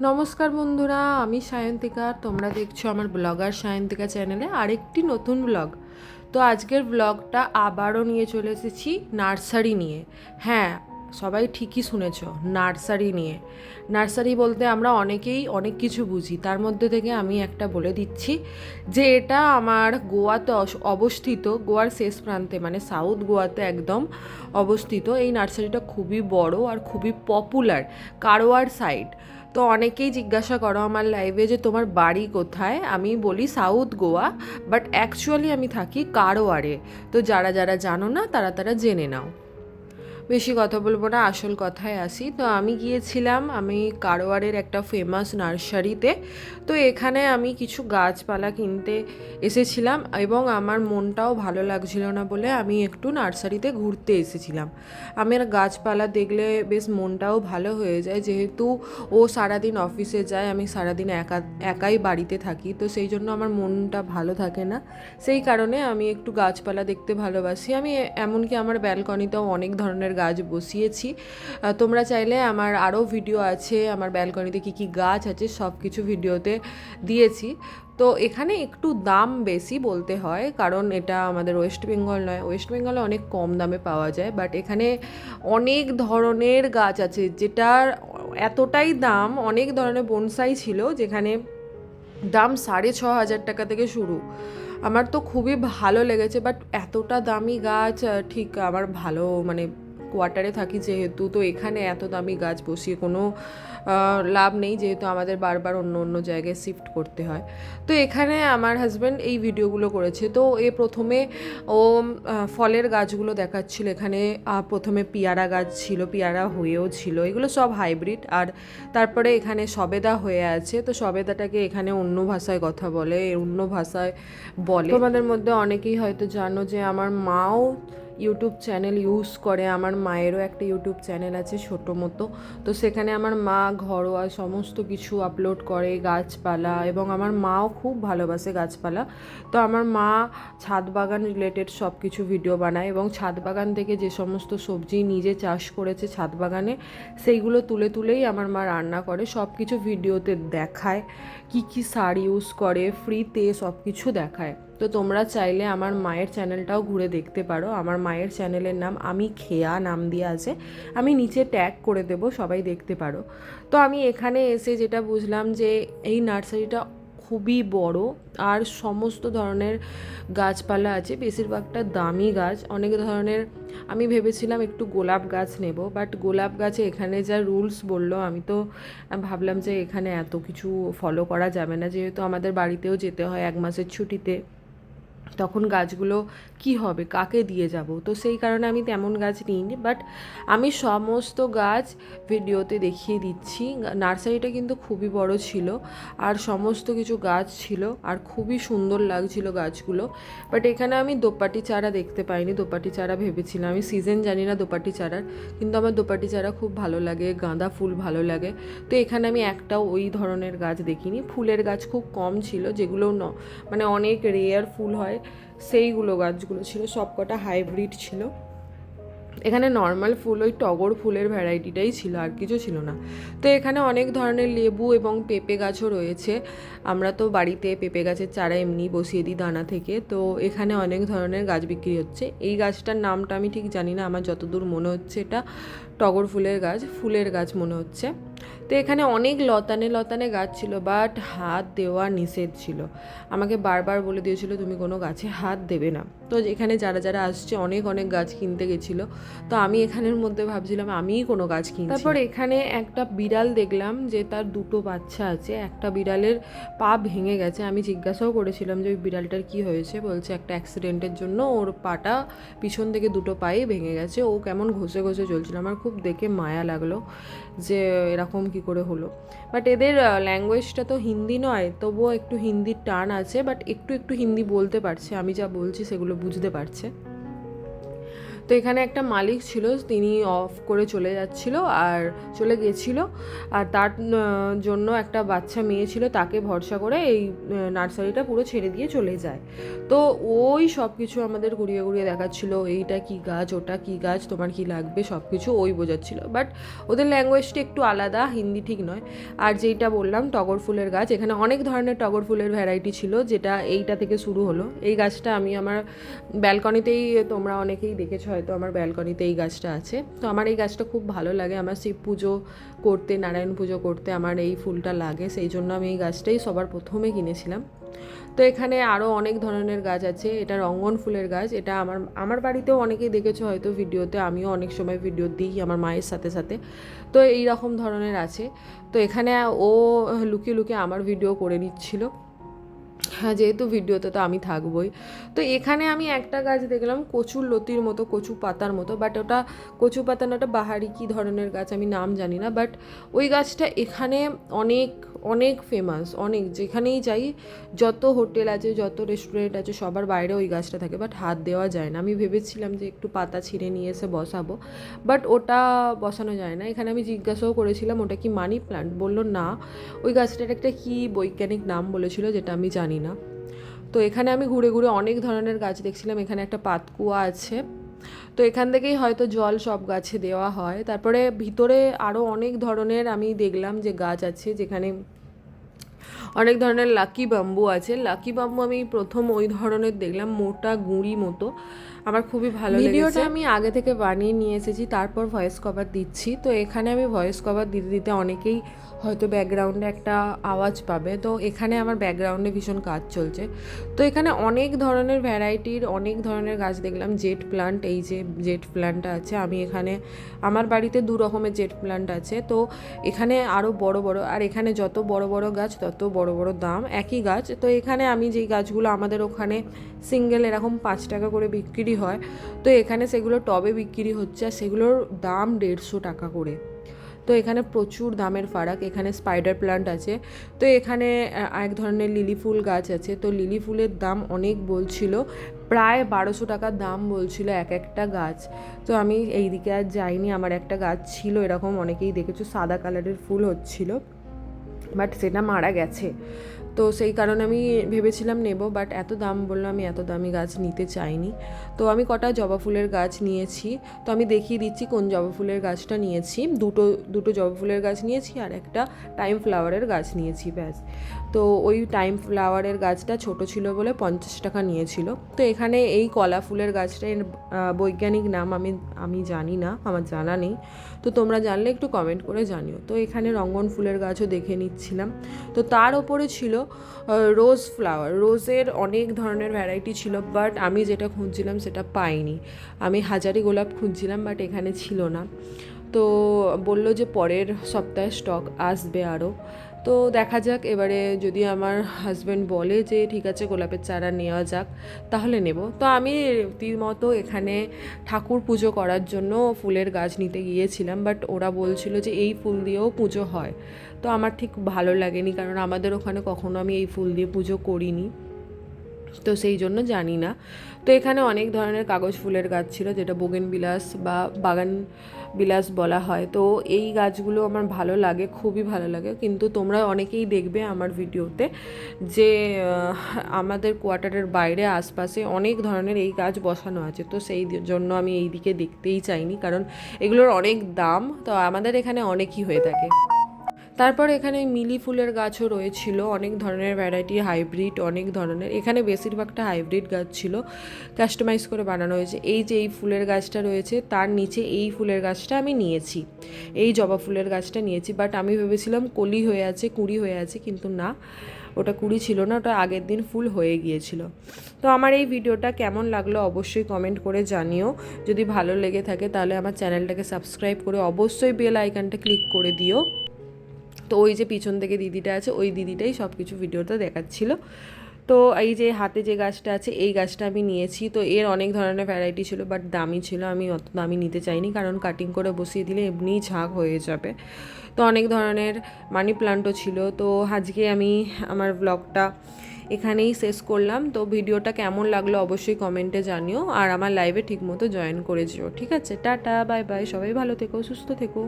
নমস্কার বন্ধুরা, আমি সায়ন্তিকা। তোমরা দেখছ আমার ব্লগার সায়ন্তিকা চ্যানেলে আরেকটি নতুন ব্লগ। তো আজকের ব্লগটা আবারও নিয়ে চলে এসেছি নার্সারি নিয়ে। হ্যাঁ সবাই ঠিকই শুনেছ, নার্সারি নিয়ে। নার্সারি বলতে আমরা অনেকেই অনেক কিছু বুঝি। তার মধ্যে থেকে আমি একটা বলে দিচ্ছি যে এটা আমার গোয়াতে অবস্থিত, গোয়ার শেষ প্রান্তে মানে সাউথ গোয়াতে একদম অবস্থিত। এই নার্সারিটা খুবই বড় আর খুবই পপুলার কারোয়ার সাইড তো অনেকেই জিজ্ঞাসা করো আমার লাইভে যে তোমার বাড়ি কোথায়? আমি বলি সাউথ গোয়া বাট অ্যাকচুয়ালি আমি থাকি কারোয়ারে। তো যারা যারা জানো না, তারা তারা জেনে নাও। বেশি কথা বলব না, আসল কথায় আসি। তো আমি গিয়েছিলাম, আমি কারোয়ারের একটা ফেমাস নার্সারিতে। তো এখানে আমি কিছু গাছপালা কিনতে এসেছিলাম এবং আমার মনটাও ভালো লাগছিল না বলে আমি একটু নার্সারিতে ঘুরতে এসেছিলাম। আমার গাছপালা দেখলে বেশ মনটাও ভালো হয়ে যায়, যেহেতু ও সারাদিন অফিসে যায়, আমি সারাদিন একা, একাই বাড়িতে থাকি, তো সেই জন্য আমার মনটা ভালো থাকে না। সেই কারণে আমি একটু গাছপালা দেখতে ভালোবাসি। আমি এমনকি আমার ব্যালকনিতেও অনেক ধরনের গাছ বসিয়েছি। তোমরা চাইলে আমার আরও ভিডিও আছে, আমার ব্যালকনিতে কী কী গাছ আছে, সব কিছু ভিডিওতে দিয়েছি। তো এখানে একটু দাম বেশি বলতে হয়, কারণ এটা আমাদের ওয়েস্ট বেঙ্গল নয়। ওয়েস্ট বেঙ্গলে অনেক কম দামে পাওয়া যায়, বাট এখানে অনেক ধরনের গাছ আছে, যেটার এতটাই দাম, অনেক ধরনের বনসাই ছিল, যেখানে দাম সাড়ে ছ হাজার টাকা থেকে শুরু। আমার তো খুবই ভালো লেগেছে, বাট এতটা দামি গাছ ঠিক আমার ভালো মানে কোয়ার্টারে থাকি যেহেতু, তো এখানে এত দামি গাছ বসিয়ে কোনো লাভ নেই যেহেতু আমাদের বারবার অন্য অন্য জায়গায় শিফট করতে হয়। তো এখানে আমার হাজব্যান্ড এই ভিডিওগুলো করেছে। তো এ প্রথমে ও ফলের গাছগুলো দেখাচ্ছিল। এখানে প্রথমে পিয়ারা গাছ ছিল, পিয়ারা হয়েও ছিল। এগুলো সব হাইব্রিড আর তারপরে এখানে সবেদা হয়ে আছে। তো সবেদাটাকে এখানে অন্য ভাষায় কথা বলে, অন্য ভাষায় বলে। তোমাদের মধ্যে অনেকেই হয়তো জানো যে আমার মাও ইউটিউব চ্যানেল ইউজ করে, আমার মায়েরও একটা ইউটিউব চ্যানেল আছে ছোটো মতো। তো সেখানে আমার মা ঘরোয়া সমস্ত কিছু আপলোড করে, গাছপালা এবং আমার মাও খুব ভালোবাসে গাছপালা। তো আমার মা ছাদ বাগান রিলেটেড সব কিছু ভিডিও বানায় এবং ছাদ বাগান থেকে যে সমস্ত সবজি নিজে চাষ করেছে ছাদ বাগানে, সেইগুলো তুলে তুলেই আমার মা রান্না করে সব কিছু ভিডিওতে দেখায়, কি কি সার ইউজ করে ফ্রিতে সব কিছু দেখায়। তো তোমরা চাইলে আমার মায়ের চ্যানেলটাও ঘুরে দেখতে পারো। আমার মায়ের চ্যানেলের নাম আমি খেয়া নাম দিয়ে আছে। আমি নিচে ট্যাগ করে দেব, সবাই দেখতে পারো। তো আমি এখানে এসে যেটা বুঝলাম যে এই নার্সারিটা খুবই বড়, আর সমস্ত ধরনের গাছপালা আছে, বেশিরভাগটা দামি গাছ। অনেক ধরনের, আমি ভেবেছিলাম একটু গোলাপ গাছ নেব বাট গোলাপ গাছে এখানে যা রুলস বলল, আমি তো ভাবলাম যে এখানে এত কিছু ফলো করা যাবে না। যেহেতু আমাদের বাড়িতেও যেতে হয় এক মাসের ছুটিতে। তখন গাছগুলো কি হবে, কাকে দিয়ে যাব? তো সেই কারণে আমি তেমন গাছ নিইনি বাট আমি সমস্ত গাছ ভিডিওতে দেখিয়ে দিচ্ছি। নার্সারিটা কিন্তু খুবই বড় ছিল, আর সমস্ত কিছু গাছ ছিল, আর খুবই সুন্দর লাগছিল গাছগুলো। বাট এখানে আমি দোপাটি চারা দেখতে পাইনি, দোপাটি চারা ভেবেছিলাম। আমি সিজন জানি না দোপাটি চারার, কিন্তু আমার দোপাটি চারা খুব ভালো লাগে, গাঁদা ফুল ভালো লাগে। তো এখানে আমি একটাও ওই ধরনের গাছ দেখিনি। ফুলের গাছ খুব কম ছিল, যেগুলো ন মানে অনেক রেয়ার ফুল হয়। সেইগুলো গাছগুলো ছিল, সবকটা হাইব্রিড ছিল। এখানে নর্মাল ফুল, ওই টগর ফুলের ভ্যারাইটিটাই ছিল, আর কিছু ছিল না। তো এখানে অনেক ধরনের লেবু এবং পেঁপে গাছও রয়েছে। আমরা তো বাড়িতে পেঁপে গাছের চারা এমনি বসিয়ে দিই দানা থেকে। তো এখানে অনেক ধরনের গাছ বিক্রি হচ্ছে। এই গাছটার নামটা আমি ঠিক জানি না, আমার যতদূর মনে হচ্ছে এটা টগর ফুলের গাছ ফুলের গাছ মনে হচ্ছে। তো এখানে অনেক লতানে লতানে গাছ ছিল বাট হাত দেওয়া নিষেধ ছিল। আমাকে বারবার বলে দিয়েছিল, তুমি কোনো গাছে হাত দেবে না। তো এখানে যারা যারা আসছে, অনেক অনেক গাছ কিনতে গেছিল। তো আমি এখানের মধ্যে ভাবছিলাম, আমিই কোনো গাছ কিনছি। তারপর এখানে একটা বিড়াল দেখলাম যে তার দুটো বাচ্চা আছে। একটা বিড়ালের পা ভেঙে গেছে। আমি জিজ্ঞাসাও করেছিলাম যে ওই বিড়ালটার কি হয়েছে? বলছে, একটা অ্যাক্সিডেন্টের জন্য ওর পাটা পিছন থেকে দুটো পায়ে ভেঙে গেছে। ও কেমন ঘষে ঘষে চলছিল। আমার খুব দেখে মায়া লাগল যে এরকম কি করে হলো। বাট এদের ল্যাঙ্গুয়েজটা তো হিন্দি নয়, তবুও একটু হিন্দির টান আছে। বাট একটু একটু হিন্দি বলতে পারছে। আমি যা বলছি সেগুলো বুঝতে পারছে। তো এখানে একটা মালিক ছিল, তিনি অফ করে চলে যাচ্ছিল আর চলে গেছিল। আর তার জন্য একটা বাচ্চা মেয়ে ছিল, তাকে ভরসা করে এই নার্সারিটা পুরো ছেড়ে দিয়ে চলে যায়। তো ওই সব কিছু আমাদের ঘুরিয়ে ঘুরিয়ে দেখাচ্ছিল, এইটা কি গাছ, ওটা কি গাছ, তোমার কি লাগবে সব কিছু ওই বোঝাচ্ছিল। বাট ওদের ল্যাঙ্গুয়েজটা একটু আলাদা, হিন্দি ঠিক নয়। আর যেইটা বললাম, টগর ফুলের গাছ, এখানে অনেক ধরনের টগর ফুলের ভ্যারাইটি ছিল, যেটা এইটা থেকে শুরু হলো। এই গাছটা আমি আমার ব্যালকনিতেই তোমরা অনেকেই দেখেছ হয়তো আমার ব্যালকনিতে এই গাছটা আছে। তো আমার এই গাছটা খুব ভালো লাগে। আমার শিব পুজো করতে, নারায়ণ পুজো করতে আমার এই ফুলটা লাগে। সেই জন্য আমি এই গাছটাই সবার প্রথমে কিনেছিলাম। তো এখানে আরও অনেক ধরনের গাছ আছে। এটা রঙ্গন ফুলের গাছ। এটা আমার আমার বাড়িতেও অনেকেই দেখেছ হয়তো ভিডিওতে। আমিও অনেক সময় ভিডিও দিই আমার মায়ের সাথে সাথে। তো এই রকম ধরনের আছে। তো এখানে ও লুকিয়ে লুকিয়ে আমার ভিডিও করে নিচ্ছিল। যেহেতু ভিডিওতে তো আমি থাকবোই। তো এখানে আমি একটা গাছ দেখলাম, কচুর লতির মতো, কচু পাতার মতো বাট ওটা কচু পাতা না, ওটা বাহারি কী ধরনের গাছ আমি নাম জানি না বাট ওই গাছটা এখানে অনেক অনেক ফেমাস অনেক। যেখানেই যাই, যত হোটেল আছে, যত রেস্টুরেন্ট আছে, সবার বাইরে ওই গাছটা থাকে বাট হাত দেওয়া যায় না। আমি ভেবেছিলাম যে একটু পাতা ছিঁড়ে নিয়ে এসে বসাবো বাট ওটা বসানো যায় না। এখানে আমি জিজ্ঞাসাও করেছিলাম, ওটা কি মানি প্লান্ট বলল, না। ওই গাছটার একটা কী বৈজ্ঞানিক নাম বলেছিল, যেটা আমি জানি না। তো এখানে আমি ঘুরে ঘুরে অনেক ধরনের গাছ দেখছিলাম। এখানে একটা পাতকুয়া আছে। তো এখান থেকেই হয়তো জল সব গাছে দেওয়া হয়। তারপরে ভিতরে আরও অনেক ধরনের আমি দেখলাম যে গাছ আছে, যেখানে অনেক ধরনের লাকি বাম্বু আছে। লাকি বাম্বু আমি প্রথম ওই ধরনের দেখলাম, মোটা গুঁড়ি মতো। আমার খুবই ভালো ভিডিওটা আমি আগে থেকে বানিয়ে নিয়ে এসেছি তারপর ভয়েস কভার দিচ্ছি। তো এখানে আমি ভয়েস কভার দিতে দিতে অনেকেই হয়তো ব্যাকগ্রাউন্ডে একটা আওয়াজ পাবে। তো এখানে আমার ব্যাকগ্রাউন্ডে ভীষণ কাজ চলছে। তো এখানে অনেক ধরনের ভ্যারাইটির অনেক ধরনের গাছ দেখলাম। জেট প্লান্ট এই যে জেট প্লান্টটা আছে আমি এখানে আমার বাড়িতে দু রকমের জেট প্লান্ট আছে। তো এখানে আরও বড় বড় আর এখানে যত বড় বড় গাছ তত বড় বড় দাম। একই গাছ তো এখানে আমি যেই গাছগুলো আমাদের ওখানে সিঙ্গেল এরকম পাঁচ টাকা করে বিক্রি হয়। তো এখানে সেগুলো টবে বিক্রি হচ্ছে আর সেগুলোর দাম দেড়শো টাকা করে। তো এখানে প্রচুর দামের ফারাক। এখানে স্পাইডার প্লান্ট আছে। তো এখানে এক ধরনের লিলি ফুল গাছ আছে। তো লিলি ফুলের দাম অনেক বলছিল। প্রায় বারোশো টাকার দাম বলছিল এক একটা গাছ। তো আমি এই দিকে আর যাইনি। আমার একটা গাছ ছিল, এরকম অনেকেই দেখেছ, সাদা কালারের ফুল হচ্ছিল। বাট সেটা মারা গেছে। তো সেই কারণে আমি ভেবেছিলাম নেব বাট এত দাম বলল আমি, এত দামি গাছ নিতে চাইনি। তো আমি কটা জবা ফুলের গাছ নিয়েছি। তো আমি দেখিয়ে দিচ্ছি কোন জবা ফুলের গাছটা নিয়েছি। দুটো দুটো জবা ফুলের গাছ নিয়েছি আর একটা টাইম ফ্লাওয়ারের গাছ নিয়েছি, ব্যাস। তো ওই টাইম ফ্লাওয়ারের গাছটা ছোট ছিল বলে পঞ্চাশ টাকা নিয়েছিল। তো এখানে এই কলা ফুলের গাছটা এর বৈজ্ঞানিক নাম আমি আমি জানি না, আমার জানা নেই। তো তোমরা জানলে একটু কমেন্ট করে জানিও। তো এখানে রঙ্গন ফুলের গাছও দেখে নিচ্ছিলাম। তো তার ওপরে ছিল রোজ ফ্লাওয়ার রোজের অনেক ধরনের ভ্যারাইটি ছিল বাট আমি যেটা খুঁজছিলাম সেটা পাইনি। আমি হাজারি গোলাপ খুঁজছিলাম বাট এখানে ছিল না। তো বলল যে পরের সপ্তাহে স্টক আসবে আরও তো দেখা যাক, এবারে যদি আমার হাজব্যান্ড বলে যে, ঠিক আছে, গোলাপের চারা নেওয়া যাক, তাহলে নেব। তো আমি রীতিমতো এখানে ঠাকুর পুজো করার জন্য ফুলের গাছ নিতে গিয়েছিলাম বাট ওরা বলছিল যে, এই ফুল দিয়েও পুজো হয়। তো আমার ঠিক ভালো লাগেনি, কারণ আমাদের ওখানে কখনো আমি এই ফুল দিয়ে পুজো করিনি। তো সেই জন্য জানি না। তো এখানে অনেক ধরনের কাগজ ফুলের গাছ ছিল, যেটা বোগেন বিলাস বা বাগান বিলাস বলা হয়। তো এই গাছগুলো আমার ভালো লাগে, খুবই ভালো লাগে। কিন্তু তোমরা অনেকেই দেখবে আমার ভিডিওতে যে আমাদের কোয়ার্টারের বাইরে আশপাশে অনেক ধরনের এই গাছ বসানো আছে। তো সেই জন্য আমি এই দিকে দেখতেই চাইনি, কারণ এগুলোর অনেক দাম। তো আমাদের এখানে অনেকই হয়ে থাকে। তারপর এখানে মিলি ফুলের গাছও রয়েছিল, অনেক ধরনের ভ্যারাইটি হাইব্রিড অনেক ধরনের। এখানে বেশিরভাগটা হাইব্রিড গাছ ছিল কাস্টমাইজ করে বানানো হয়েছে। এই যে এই ফুলের গাছটা রয়েছে, তার নিচে এই ফুলের গাছটা আমি নিয়েছি। এই জবা ফুলের গাছটা নিয়েছি বাট আমি ভেবেছিলাম কলি হয়ে আছে, কুড়ি হয়ে আছে, কিন্তু না, ওটা কুড়ি ছিল না, ওটা আগের দিন ফুল হয়ে গিয়েছিল। তো আমার এই ভিডিওটা কেমন লাগল অবশ্যই কমেন্ট করে জানিও। যদি ভালো লেগে থাকে তাহলে আমার চ্যানেলটাকে সাবস্ক্রাইব করে অবশ্যই বেল আইকনটা ক্লিক করে দিও। তো ওই যে পিছন থেকে দিদিটা আছে, ওই দিদিটাই সব কিছু ভিডিওটা দেখাচ্ছিল। তো এই যে হাতে যে গাছটা আছে, এই গাছটা আমি নিয়েছি। তো এর অনেক ধরনের ভ্যারাইটি ছিল বাট দামি ছিল। আমি অত দামি নিতে চাইনি, কারণ কাটিং করে বসিয়ে দিলে এমনিই ঝাঁক হয়ে যাবে। তো অনেক ধরনের মানি প্লান্টও ছিল। তো আজকে আমি আমার ব্লগটা এখানেই শেষ করলাম। তো ভিডিওটা কেমন লাগল অবশ্যই কমেন্টে জানিও। আর আমার লাইভে ঠিকমতো জয়েন করে যেও ঠিক আছে? টাটা বাই বাই সবাই ভালো থেকো, সুস্থ থেকো।